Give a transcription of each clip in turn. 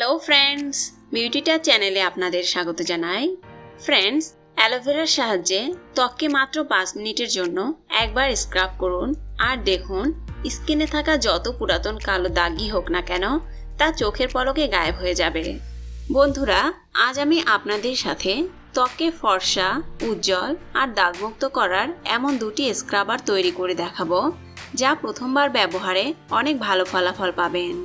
Hello friends বিউটিটা চ্যানেলে আপনাদের স্বাগত জানাই। ফ্রেন্ডস অ্যালোভেরার সাহায্যে ত্বককে মাত্র পাঁচ মিনিটের জন্য একবার স্ক্রাব করুন। আর দেখুন স্কিনে থাকা যত পুরাতন কালো দাগই হোক না কেন, তা চোখের পলকে গায়েব হয়ে যাবে। বন্ধুরা, আজ আমি আপনাদের সাথে ত্বককে ফর্সা, উজ্জ্বল আর দাগমুক্ত করার এমন দুটি স্ক্রাবার তৈরি করে দেখাবো, যা প্রথমবার ব্যবহারে অনেক ভালো ফলাফল পাবেন।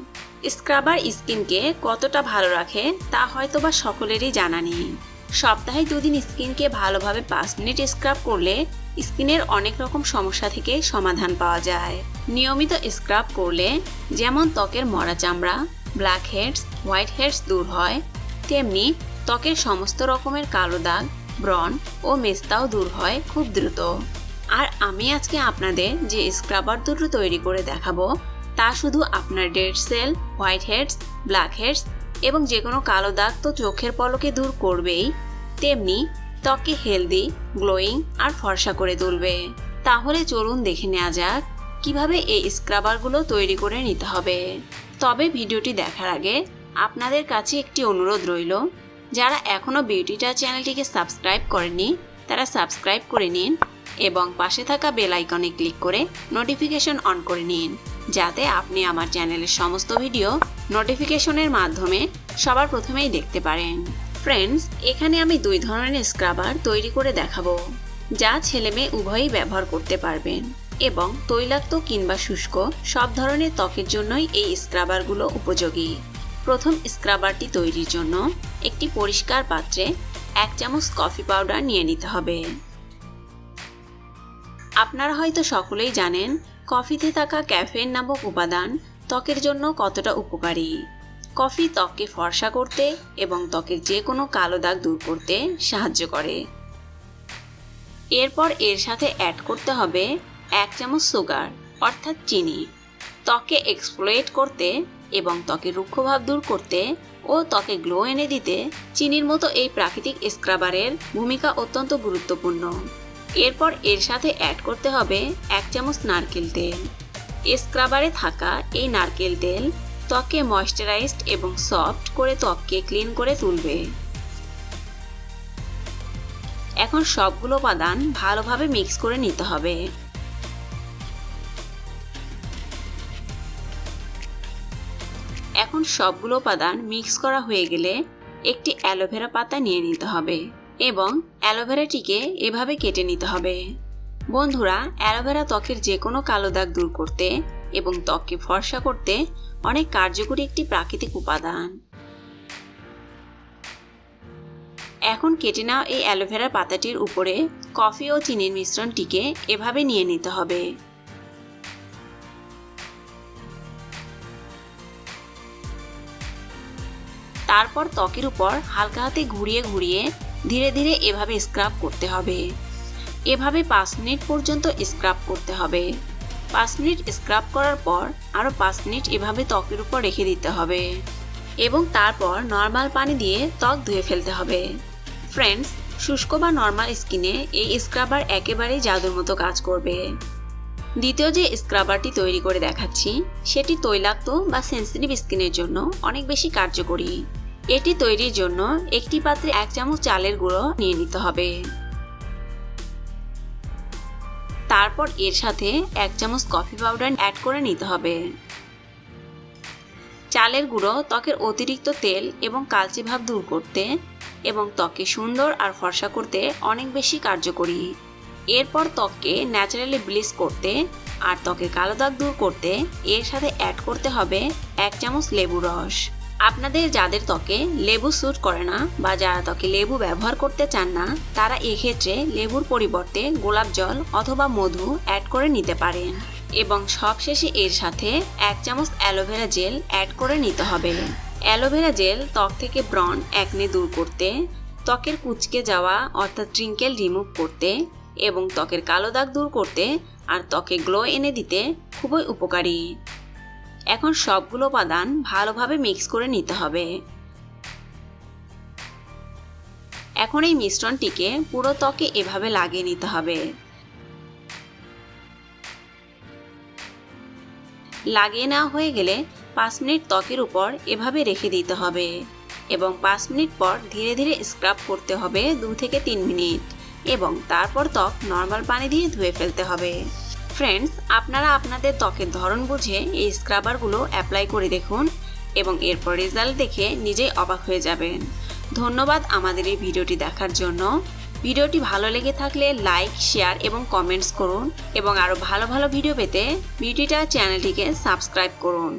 স্ক্রাবার স্কিনকে কতটা ভালো রাখে তা হয়তো বা সকলেরই জানা নেই। সপ্তাহে দুদিন স্কিনকে ভালোভাবে পাঁচ মিনিট স্ক্রাব করলে স্কিনের অনেক রকম সমস্যা থেকে সমাধান পাওয়া যায়। নিয়মিত স্ক্রাব করলে যেমন ত্বকের মরা চামড়া, ব্ল্যাক হেডস, হোয়াইট হেডস দূর হয়, তেমনি ত্বকের সমস্ত রকমের কালো দাগ, ব্রণ ও মেস্তাও দূর হয় খুব দ্রুত। আর আমি আজকে আপনাদের যে স্ক্রাবার দুটো তৈরি করে দেখাবো তা শুধু আপনার dead cell white heads black heads এবং যে কোনো কালো দাগ তো চোখের পলকে দূর করবেই। তেমনি ত্বককে হেলদি গ্লোয়িং আর ফর্সা করে তুলবে। তাহলে চলুন দেখে নেওয়া যাক কীভাবে এই স্ক্রাবারগুলো তৈরি করে নিতে হবে। তবে ভিডিওটি দেখার আগে আপনাদের কাছে একটি অনুরোধ রইল, যারা এখনও বিউটিটা চ্যানেলটিকে সাবস্ক্রাইব করেনি তারা সাবস্ক্রাইব করে নিন এবং পাশে থাকা বেল আইকনে ক্লিক করে নোটিফিকেশন অন করে নিন। যাতে আপনি আমার চ্যানেলের সমস্ত ভিডিও নোটিফিকেশনের মাধ্যমে সবার প্রথমেই দেখতে পারেন। ফ্রেন্ডস এখানে আমি দুই ধরনের স্ক্রাবার তৈরি করে দেখাবো, যা ছেলে মেয়ে উভয়ই ব্যবহার করতে পারবেন এবং তৈলাক্ত কিংবা শুষ্ক সব ধরনের ত্বকের জন্যই এই স্ক্রাবারগুলো উপযোগী। প্রথম স্ক্রাবারটি তৈরির জন্য একটি পরিষ্কার পাত্রে এক চামচ কফি পাউডার নিয়ে নিতে হবে। আপনারা হয়তো সকলেই জানেন কফিতে থাকা ক্যাফেন নামক উপাদান ত্বকের জন্য কতটা উপকারী? কফি ত্বককে ফর্সা করতে এবং ত্বকের যে কোনো কালো দাগ দূর করতে সাহায্য করে। এরপর এর সাথে অ্যাড করতে হবে এক চামচ সুগার অর্থাৎ চিনি। ত্বকে এক্সপ্লোয়েট করতে এবং ত্বকের রুক্ষভাব দূর করতে ও ত্বকে গ্লো এনে দিতে চিনির মতো এই প্রাকৃতিক স্ক্রাবারের ভূমিকা অত্যন্ত গুরুত্বপূর্ণ। এরপর এর সাথে অ্যাড করতে হবে এক চামচ নারকেল তেল। স্ক্রাবারে থাকা এই নারকেল তেল ত্বকে ময়শ্চারাইজড এবং সফট করে ত্বককে ক্লিন করে তুলবে। এখন সবগুলো উপাদান ভালোভাবে মিক্স করে নিতে হবে। এখন সবগুলো উপাদান মিক্স করা হয়ে গেলে একটি অ্যালোভেরা পাতা নিয়ে নিতে হবে। এবং অ্যালোভেরাটিকে এভাবে কেটে নিতে হবে। বন্ধুরা, অ্যালোভেরা ত্বকের যে কোনো কালো দাগ দূর করতে এবং ত্বককে ফর্সা করতে অনেক কার্যকরী একটি প্রাকৃতিক উপাদান। এখন কেটে নেওয়া এই অ্যালোভেরার পাতাটির উপরে কফি ও চিনির মিশ্রণটিকে এভাবে নিয়ে নিতে হবে। তারপর ত্বকের উপর হালকা হাতে ঘুরিয়ে ঘুরিয়ে ধীরে ধীরে এভাবে স্ক্রাব করতে হবে। এভাবে পাঁচ মিনিট পর্যন্ত স্ক্রাব করতে হবে। পাঁচ মিনিট স্ক্রাব করার পর আরও পাঁচ মিনিট এভাবে ত্বকের উপর রেখে দিতে হবে এবং তারপর নর্মাল পানি দিয়ে ত্বক ধুয়ে ফেলতে হবে। ফ্রেন্ডস শুষ্ক বা নর্মাল স্কিনে এই স্ক্রাবার একেবারেই জাদুর মতো কাজ করবে। দ্বিতীয় যে স্ক্রাবারটি তৈরি করে দেখাচ্ছি, সেটি তৈলাক্ত বা সেন্সিটিভ স্কিনের জন্য অনেক বেশি কার্যকরী। এটি তৈরির জন্য একটি পাত্রে এক চামচ চালের গুঁড়ো নিয়ে নিতে হবে। তারপর এর সাথে এক চামচ কফি পাউডার অ্যাড করে নিতে হবে। চালের গুঁড়ো ত্বকের অতিরিক্ত তেল এবং কালচে ভাব দূর করতে এবং ত্বকে সুন্দর আর ফর্সা করতে অনেক বেশি কার্যকরী। এরপর ত্বককে ন্যাচারালি ব্লিচ করতে আর ত্বকের কালো দাগ দূর করতে এর সাথে অ্যাড করতে হবে এক চামচ লেবু রস। আপনাদের যাদের ত্বকে লেবু স্যুট করে না বা যারা ত্বকে লেবু ব্যবহার করতে চান না, তারা এক্ষেত্রে লেবুর পরিবর্তে গোলাপ জল অথবা মধু অ্যাড করে নিতে পারেন। এবং সবশেষে এর সাথে এক চামচ অ্যালোভেরা জেল অ্যাড করে নিতে হবে। অ্যালোভেরা জেল ত্বক থেকে ব্রণ একনে দূর করতে, ত্বকের কুচকে যাওয়া অর্থাৎ ট্রিঙ্কেল রিমুভ করতে এবং ত্বকের কালো দাগ দূর করতে আর ত্বকে গ্লো এনে দিতে খুবই উপকারী। এখন সবগুলো উপাদান ভালোভাবে মিক্স করে নিতে হবে। এখন এই মিশ্রণটিকে পুরো ত্বকে এভাবে লাগিয়ে নিতে হবে। লাগিয়ে নেওয়া হয়ে গেলে পাঁচ মিনিট ত্বকের উপর এভাবে রেখে দিতে হবে এবং পাঁচ মিনিট পর ধীরে ধীরে স্ক্রাব করতে হবে দু থেকে তিন মিনিট এবং তারপর ত্বক নর্মাল পানি দিয়ে ধুয়ে ফেলতে হবে। ফ্রেন্ডস আপনারা আপনাদের ত্বকের ধরন বুঝে এই স্ক্রাবারগুলো অ্যাপ্লাই করে দেখুন এবং এরপর রেজাল্ট দেখে নিজেই অবাক হয়ে যাবেন। ধন্যবাদ আমাদের এই ভিডিওটি দেখার জন্য। ভিডিওটি ভালো লেগে থাকলে লাইক শেয়ার এবং কমেন্টস করুন এবং আরও ভালো ভালো ভিডিও পেতে বিউটিটা চ্যানেলটিকে সাবস্ক্রাইব করুন।